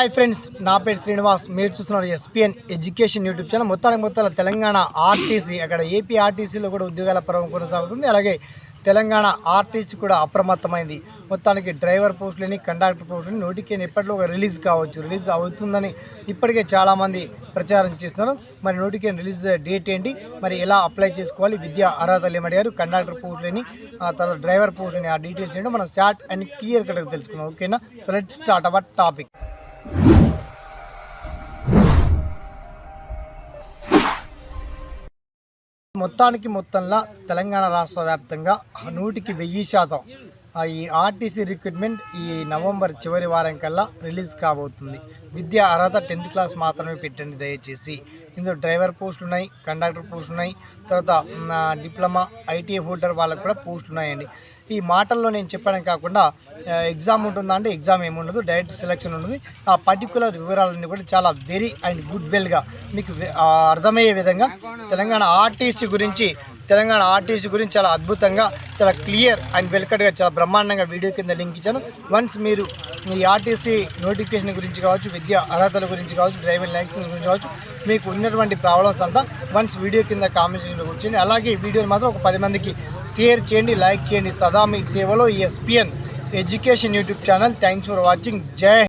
Hi friends నా పేరు శ్రీనివాస్. మీరు చూస్తున్నారు ఎస్పిఎన్ ఎడ్యుకేషన్ యూట్యూబ్ ఛానల్ మొత్తానికి మొత్తం తెలంగాణ ఆర్టీసీ అక్కడ ఏపీ ఆర్టీసీలో కూడా ఉద్యోగాల పర్వం కొనసాగుతుంది. అలాగే తెలంగాణ ఆర్టీసీ కూడా అప్రమత్తమైంది. మొత్తానికి డ్రైవర్ పోస్టులని కండక్టర్ పోస్టులని నోటికేషన్ ఎప్పట్లో ఒక రిలీజ్ కావచ్చు రిలీజ్ అవుతుందని ఇప్పటికే చాలామంది ప్రచారం చేస్తున్నారు. మరి నోటికేషన్ రిలీజ్ డేట్ ఏంటి మరి ఎలా అప్లై చేసుకోవాలి విద్యా అర్హతలు ఏమడిగారు కండక్టర్ పోస్టులని ఆ తర్వాత డ్రైవర్ పోస్టులని ఆ డీటెయిల్స్ ఏంటో మనం షార్ట్ అండ్ క్లియర్ కట్గా తెలుసుకుందాం. ఓకేనా? So let start our topic మొత్తానికి మొత్తంలో తెలంగాణ రాష్ట్ర వ్యాప్తంగా నూటికి వెయ్యి శాతం ఈ ఆర్టీసీ రిక్రూట్మెంట్ ఈ నవంబర్ చివరి వారం కల్లా రిలీజ్ కాబోతుంది. విద్యా అర్హత టెన్త్ క్లాస్ మాత్రమే పెట్టండి దయచేసి. ఇందులో డ్రైవర్ పోస్టులు ఉన్నాయి కండక్టర్ పోస్టులు ఉన్నాయి తర్వాత డిప్లొమా ఐటీఐ హోల్డర్ వాళ్ళకు కూడా పోస్టులు ఉన్నాయండి. ఈ మాటల్లో నేను చెప్పడం కాకుండా ఎగ్జామ్ ఉంటుందా అంటే ఎగ్జామ్ ఏముండదు డైరెక్ట్ సెలెక్షన్ ఉంటుంది. ఆ పర్టికులర్ వివరాలన్నీ కూడా చాలా వెరీ అండ్ గుడ్ వెల్గా మీకు అర్థమయ్యే విధంగా తెలంగాణ ఆర్టీసీ గురించి తెలంగాణ ఆర్టీసీ గురించి చాలా అద్భుతంగా చాలా క్లియర్ అండ్ వెల్కట్గా చాలా బ్రహ్మాండంగా వీడియో కింద లింక్ ఇచ్చాను. వన్స్ మీరు ఈ ఆర్టీసీ నోటిఫికేషన్ గురించి కావచ్చు విద్యా అర్హతల గురించి కావచ్చు డ్రైవింగ్ లైసెన్స్ గురించి కావచ్చు మీకు ఉన్నటువంటి ప్రాబ్లమ్స్ అంతా వన్స్ వీడియో కింద కామెంట్స్ కూర్చొని అలాగే ఈ వీడియోని మాత్రం ఒక పది మందికి షేర్ చేయండి లైక్ చేయండి. సదా మీ సేవలో SPN education YouTube channel. Thanks for watching. జై